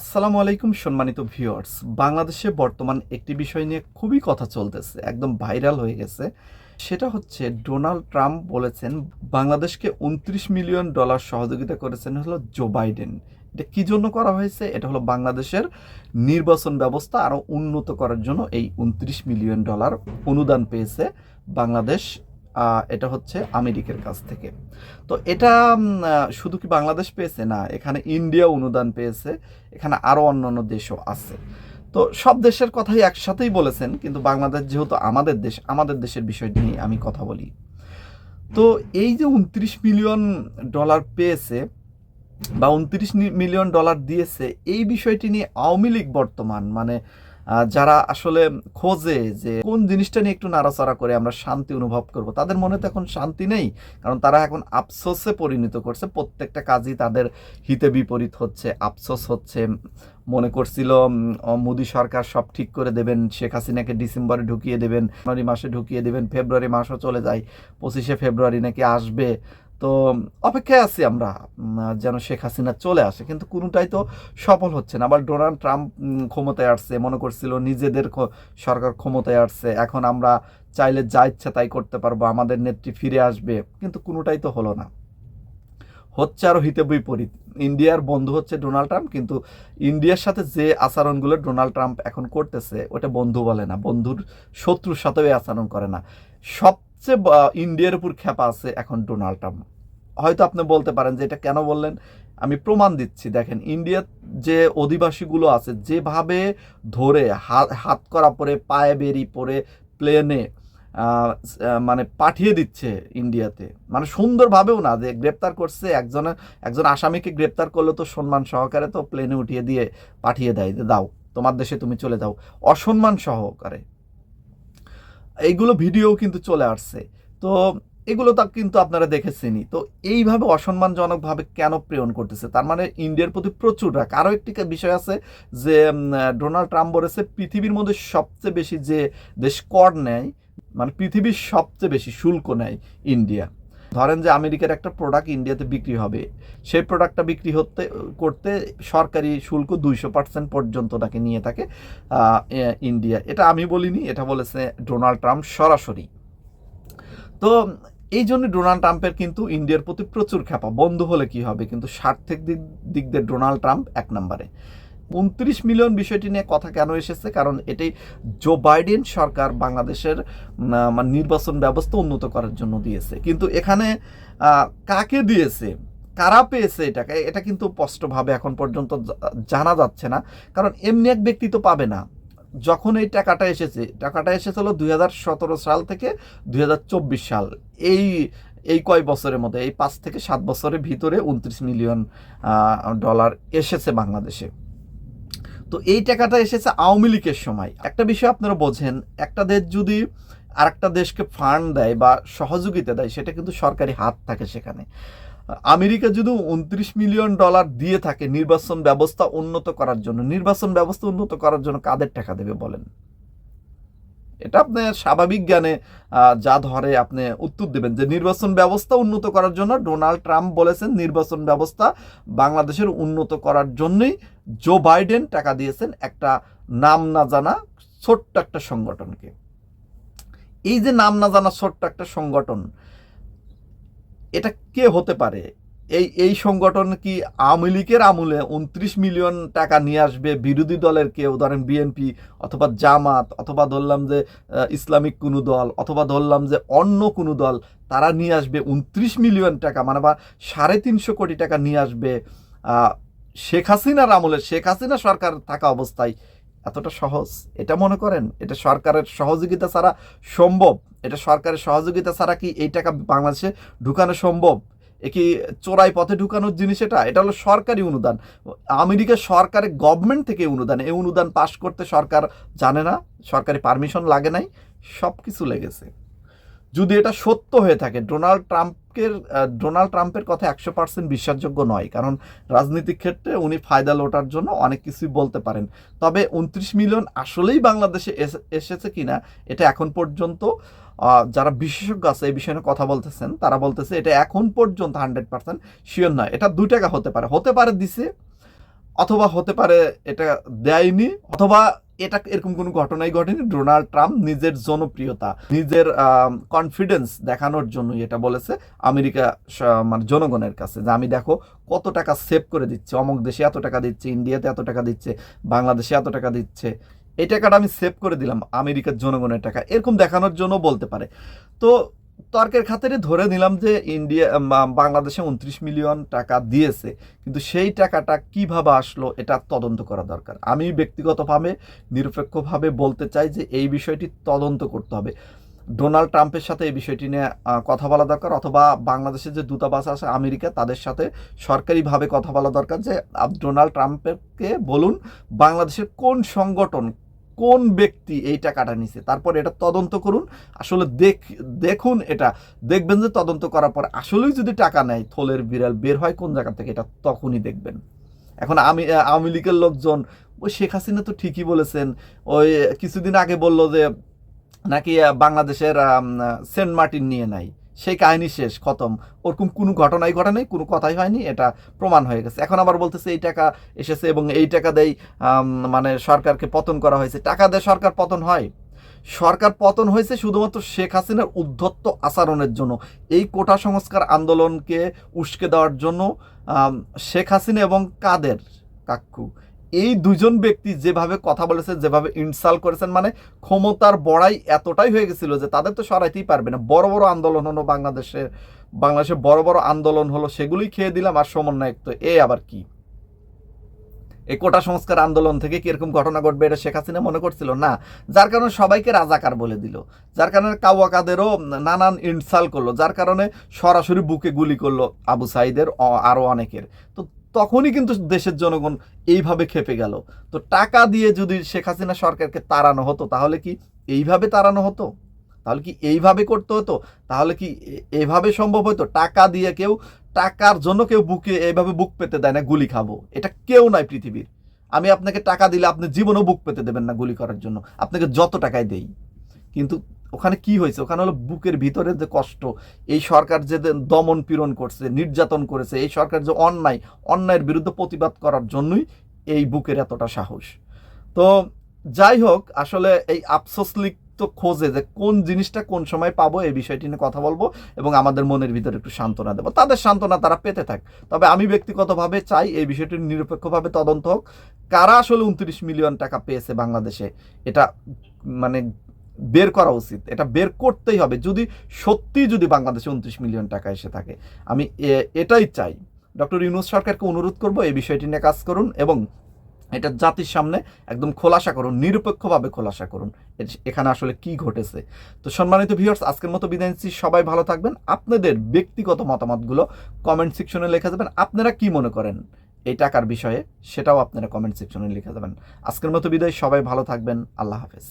আসসালামু আলাইকুম, সম্মানিত ভিউয়ার্স। বাংলাদেশে বর্তমান একটি বিষয় নিয়ে খুবই কথা চলতেছে, একদম ভাইরাল হয়ে গেছে। সেটা হচ্ছে, ডোনাল্ড ট্রাম্প বলেছেন, বাংলাদেশকে উনত্রিশ মিলিয়ন ডলার সহযোগিতা করেছেন হলো জো বাইডেন। এটা কী জন্য করা হয়েছে? এটা হলো বাংলাদেশের নির্বাচন ব্যবস্থা আরও উন্নত করার জন্য এই উনত্রিশ মিলিয়ন ডলার অনুদান পেয়েছে বাংলাদেশ এটা হচ্ছে আমেরিকার কাছ থেকে। তো এটা শুধু কি বাংলাদেশ পেয়েছে? না, এখানে ইন্ডিয়া অনুদান পেয়েছে, এখানে আরও অন্যান্য দেশও আছে। তো সব দেশের কথাই একসাথেই বলেছেন, কিন্তু বাংলাদেশ যেহেতু আমাদের দেশ, আমাদের দেশের বিষয়টি নিয়ে আমি কথা বলি। তো এই যে উনত্রিশ মিলিয়ন ডলার পেয়েছে বা উনত্রিশ মিলিয়ন ডলার দিয়েছে, এই বিষয়টি নিয়ে আওয়ামী লীগ বর্তমান মানে যারা আসলে খোঁজে যে কোন জিনিসটা নিয়ে একটু নাড়াচাড়া করে আমরা শান্তি অনুভব করব, তাদের মনে তো এখন শান্তি নেই, কারণ তারা এখন আফসোসে পরিণত করছে, প্রত্যেকটা কাজই তাদের হিতে বিপরীত হচ্ছে, আফসোস হচ্ছে। মনে করছিল মোদী সরকার সব ঠিক করে দেবেন, শেখ হাসিনাকে ডিসেম্বরে ঢুকিয়ে দেবেন, জানুয়ারি মাসে ঢুকিয়ে দেবেন, ফেব্রুয়ারি মাসও চলে যায়, পঁচিশে ফেব্রুয়ারি নাকি আসবে তো অপেক্ষায় আছি আমরা যেন শেখ হাসিনা চলে আসে। কিন্তু কোনোটাই তো সফল হচ্ছে না। আবার ডোনাল্ড ট্রাম্প ক্ষমতায় আসছে, মনে করছিল নিজেদের সরকার ক্ষমতায় আসছে। এখন আমরা চাইলে যা ইচ্ছা তাই করতে পারব, আমাদের নেত্রী ফিরে আসবে। কিন্তু কোনোটাই তো হলো না। হচ্ছে আরও হিতে বিপরীত। ইন্ডিয়ার বন্ধু হচ্ছে ডোনাল্ড ট্রাম্প, কিন্তু ইন্ডিয়ার সাথে যে আচরণগুলো ডোনাল্ড ট্রাম্প এখন করতেছে, ওটা বন্ধু বলে না। বন্ধুর শত্রুর সাথেও আচরণ করে না। সবচেয়ে ইন্ডিয়ার উপর খ্যাপা আছে এখন ডোনাল্ড ট্রাম্প। হয়তো আপনি বলতে পারেন যে এটা কেন বললেন? আমি প্রমাণ দিচ্ছি। দেখেন, ইন্ডিয়ার যে অধিবাসীগুলো আছে, যেভাবে ধরে হাত হাত করা পরে, পায়ে বেরি পরে প্লেনে মানে পাঠিয়ে দিচ্ছে ইন্ডিয়াতে। মানে সুন্দরভাবেও না, যে গ্রেপ্তার করছে একজনের একজন আসামিকে গ্রেপ্তার করলে তো সম্মান সহকারে তো প্লেনে উঠিয়ে দিয়ে পাঠিয়ে দেয় যে, দাও, তোমার দেশে তুমি চলে যাও। অসম্মান সহকারে। এইগুলো ভিডিও কিন্তু চলে আসছে। তো এগুলো তা কিন্তু আপনারা দেখেছেনই। তো এইভাবে অসম্মানজনকভাবে কেন প্রেরণ করতেছে? তার মানে ইন্ডিয়ার প্রতি প্রচুর রাগ। আরও একটি বিষয় আছে যে ডোনাল্ড ট্রাম্প বলেছে পৃথিবীর মধ্যে সবচেয়ে বেশি যে দেশ কর নেয় মানে পৃথিবীর সবচেয়ে বেশি শুল্ক নেয় ইন্ডিয়া। ধরেন যে আমেরিকার একটা প্রোডাক্ট ইন্ডিয়াতে বিক্রি হবে, সেই প্রোডাক্টটা বিক্রি হতে, করতে সরকারি শুল্ক দুইশো পার্সেন্ট পর্যন্ত তাকে নিয়ে থাকে ইন্ডিয়া এটা আমি বলিনি, এটা বলেছে ডোনাল্ড ট্রাম্প সরাসরি। তো এই জন্য ডোনাল্ড ট্রাম্পের কিন্তু ইন্ডিয়ার প্রতি প্রচুর খেপা বন্ধ হলে কি হবে? কিন্তু স্বার্থিক দিক দিক দিয়ে ডোনাল্ড ট্রাম্প এক নম্বরে। উনত্রিশ মিলিয়ন বিষয়টি নিয়ে কথা কেন এসেছে? কারণ এটাই জো বাইডেন সরকার বাংলাদেশের মানে নির্বাচন ব্যবস্থা উন্নত করার জন্য দিয়েছে। কিন্তু এখানে কাকে দিয়েছে? কারা পেয়েছে এটাকে? এটা কিন্তু স্পষ্টভাবে এখন পর্যন্ত জানা যাচ্ছে না। কারণ এমনি এক ব্যক্তি তো পাবে না। যখন এই টাকাটা এসেছে, টাকাটা এসেছিল দুই হাজার সতেরো সাল থেকে দু হাজার চব্বিশ সাল। এই এই কয় বছরের মধ্যে, এই পাঁচ থেকে সাত বছরের ভিতরে উনত্রিশ মিলিয়ন ডলার এসেছে বাংলাদেশে। তো এই টাকাটা এসেছে আওয়ামী লীগের সময়। একটা বিষয় আপনারা বোঝেন, একটা দেশ যদি আরেকটা দেশকে ফান্ড দেয় বা সহযোগিতা দেয়, সেটা কিন্তু সরকারি হাত থাকে সেখানে। আমেরিকা যদি উনত্রিশ মিলিয়ন ডলার দিয়ে থাকে নির্বাচন ব্যবস্থা উন্নত করার জন্য, নির্বাচন ব্যবস্থা উন্নত করার জন্য কাদের টাকা দেবে বলেন? এটা আপনি স্বাভাবিক জ্ঞানে যা ধরে আপনি উত্তর দেবেন যে নির্বাচন ব্যবস্থা উন্নত করার জন্য ডোনাল্ড ট্রাম্প বলেছেন নির্বাচন ব্যবস্থা বাংলাদেশের উন্নত করার জন্যই জো বাইডেন টাকা দিয়েছেন একটা নাম না জানা ছোট্ট একটা সংগঠনকে। এই যে নাম না জানা ছোট্ট একটা সংগঠন, এটা কে হতে পারে? এই এই সংগঠন কি আওয়ামী লীগের আমলে উনত্রিশ মিলিয়ন টাকা নিয়ে আসবে? বিরোধী দলের কেউ, ধরেন বিএনপি অথবা জামাত অথবা ধরলাম যে ইসলামিক কোনো দল অথবা ধরলাম যে, অন্য কোনো দল, তারা নিয়ে আসবে উনত্রিশ মিলিয়ন টাকা মানে বা সাড়ে তিনশো কোটি টাকা নিয়ে আসবে। শেখ হাসিনার আমলে, শেখ হাসিনা সরকার থাকা অবস্থায় এতটা সহজ? এটা মনে করেন? এটা সরকারের সহযোগিতা ছাড়া সম্ভব? এটা সরকারের সহযোগিতা ছাড়া কি এই টাকা বাংলাদেশে ঢুকানো সম্ভব? এ কি চোরাই পথে ঢুকানোর জিনিস এটা? এটা হলো সরকারি অনুদান। আমেরিকা সরকারের গভর্নমেন্ট থেকে অনুদান, এই অনুদান পাশ করতে সরকার জানে না, সরকারি পারমিশন লাগে নাই সব কিছু লেগেছে। যদি এটা সত্য হয়ে থাকে ডোনাল্ড ট্রাম্পের আহ, ডোনাল্ড ট্রাম্পের কথা একশো পার্সেন্ট বিশ্বাসযোগ্য নয়। কারণ রাজনৈতিক ক্ষেত্রে উনি ফায়দা লোটার জন্য অনেক কিছুই বলতে পারেন। তবে উনত্রিশ মিলিয়ন আসলেই বাংলাদেশে এসে- এসেছে কিনা এটা এখন পর্যন্ত যারা বিশেষজ্ঞ আছে এই বিষয়ে কথা বলতেছেন তারা বলতেছে এটা এখন পর্যন্ত হান্ড্রেড পার্সেন্ট শিওর নয়। এটা দু টাকা হতে পারে। হতে পারে দিছে অথবা হতে পারে এটা দেয়নি, অথবা এটা এরকম কোনো ঘটনাই ঘটেনি। ডোনাল্ড ট্রাম্প নিজের জনপ্রিয়তা, নিজের কনফিডেন্স দেখানোর জন্য এটা বলেছে আমেরিকা মানে জনগণের কাছে যে আমি দেখো কত টাকা সেভ করে দিচ্ছে, অমুক দেশে এত টাকা দিচ্ছে, ইন্ডিয়াতে এত টাকা দিচ্ছে, বাংলাদেশে এত টাকা দিচ্ছে। এই টাকাটা আমি সেভ করে দিলাম আমেরিকার জনগণের টাকা। এরকম দেখানোর জন্য বলতে পারে। তো তর্কের খাতিরে ধরে নিলাম যে ইন্ডিয়া বাংলাদেশে উনত্রিশ মিলিয়ন টাকা দিয়েছে, কিন্তু সেই টাকাটা কীভাবে আসলো এটা তদন্ত করা দরকার। আমি ব্যক্তিগতভাবে, নিরপেক্ষভাবে বলতে চাই যে এই বিষয়টি তদন্ত করতে হবে। ডোনাল্ড ট্রাম্পের সাথে এই বিষয়টি নিয়ে কথা বলা দরকার, অথবা বাংলাদেশের যে দূতাবাস আছে আমেরিকা, তাদের সাথে সরকারিভাবে কথা বলা দরকার যে ডোনাল্ড ট্রাম্পকে বলুন বাংলাদেশের কোন সংগঠন কোন ব্যক্তি এই টাকাটা নিছে? তারপর এটা তদন্ত করুন। আসলে দেখ, দেখুন এটা। দেখবেন যে তদন্ত করার পর আসলেই যদি টাকা নেয়, থলের বিড়াল বের হয় কোন জায়গা থেকে, এটা তখনই দেখবেন। এখন আমি আওয়ামী লীগের লোকজন, ওই শেখ হাসিনা তো ঠিকই বলেছেন, ওই কিছুদিন আগে বলল যে নাকি বাংলাদেশের সেন্ট মার্টিন নিয়ে নাই। সেই কাহিনী শেষ খতম। ওরকম কোনো ঘটনাই ঘটে কোনো কথাই হয়নি এটা প্রমাণ হয়ে গেছে। এখন আবার বলতেছে এই টাকা এসেছে এবং এই টাকা আম, মানে সরকারকে পতন করা হয়েছে। টাকা দেয় সরকার পতন হয়? সরকার পতন হয়েছে শুধুমাত্র শেখ হাসিনার উদ্ধত্ত আচরণের জন্য। এই কোটা সংস্কার আন্দোলনকে উস্কে দেওয়ার জন্য শেখ হাসিনা এবং কাদের কাক্কু এই দুজন ব্যক্তি যেভাবে কথা বলেছে যেভাবে ইনসাল করেছেন মানে ক্ষমতার বড়াই এতটাই হয়ে গেছিল যে তাদের তো সরাইতেই পারবে না। বড় বড় আন্দোলন হলো বাংলাদেশে বাংলাদেশে বড় বড় আন্দোলন হলো সেগুলি খেয়ে দিলাম আর সমন্বয়ক তো। এ আবার কি? এই কোটা সংস্কার আন্দোলন থেকে কি এরকম ঘটনা ঘটবে এটা শেখ হাসিনা মনে করছিল? না। যার কারণে সবাইকে রাজাকার বলে দিল। যার কারণে কাওয়াকাদেরও নানান ইনসাল করল। যার কারণে সরাসরি বুকে গুলি করল আবু সাইদের অ- আরও অনেকের। তো তখনই কিন্তু দেশের জনগণ এইভাবে খেপে গেল। তো টাকা দিয়ে যদি শেখ হাসিনা সরকারকে তাড়ানো হতো, তাহলে কি এইভাবে তাড়ানো হতো? তাহলে কি এইভাবে করতে হতো? তাহলে কি এভাবে সম্ভব হতো? টাকা দিয়ে কেউ, টাকার জন্য কেউ বুকে এইভাবে বুক পেতে দেয় না গুলি খাব। এটা কেউ নাই পৃথিবীর। আমি আপনাকে টাকা দিলে আপনি জীবনেও বুক পেতে দেবেন না গুলি করার জন্য। আপনাকে যত টাকায় দেই। কিন্তু ওখানে কি হয়েছে? ওখানে হলো বুকের ভিতরে যে কষ্ট, এই সরকার যে দমন পীড়ন করছে, নির্যাতন করেছে, এই সরকার যে অন্যায়, অন্যায়ের বিরুদ্ধে প্রতিবাদ করার জন্যই এই বুকের এতটা সাহস। তো যাই হোক, আসলে এই আফসোস লিপ্ত খোঁজে যে কোন জিনিসটা কোন সময় পাবো, এই বিষয়টি নিয়ে কথা বলব এবং আমাদের মনের ভিতরে একটু সান্ত্বনা দেবো। তাদের সান্ত্বনা তারা পেতে থাক। তবে আমি ব্যক্তিগতভাবে চাই এই বিষয়টি নিরপেক্ষভাবে তদন্ত হোক। কারা আসলে উনত্রিশ মিলিয়ন টাকা পেয়েছে বাংলাদেশে? এটা মানে বের করা উচিত। এটা বের করতেই হবে। যদি সত্যি যদি বাংলাদেশে উনত্রিশ মিলিয়ন টাকা এসে থাকে, আমি এটাই চাই। ডক্টর ইউনুস সরকারকে অনুরোধ করব এই বিষয়টি নিয়ে কাজ করুন এবং এটা জাতির সামনে একদম খোলাসা করুন, নিরপেক্ষভাবে খোলাসা করুন। এখানে আসলে কি ঘটেছে? তো সম্মানিত ভিউয়ার্স আজকের মতো বিদায় নিচ্ছি। সবাই ভালো থাকবেন। আপনাদের ব্যক্তিগত মতামতগুলো কমেন্ট সেকশনে লেখা যাবেন আপনারা কি মনে করেন এই টাকার বিষয়ে? সেটাও আপনারা কমেন্ট সেকশনে লিখে যাবেন আজকের মতো বিদায়। সবাই ভালো থাকবেন। আল্লাহ হাফেজ।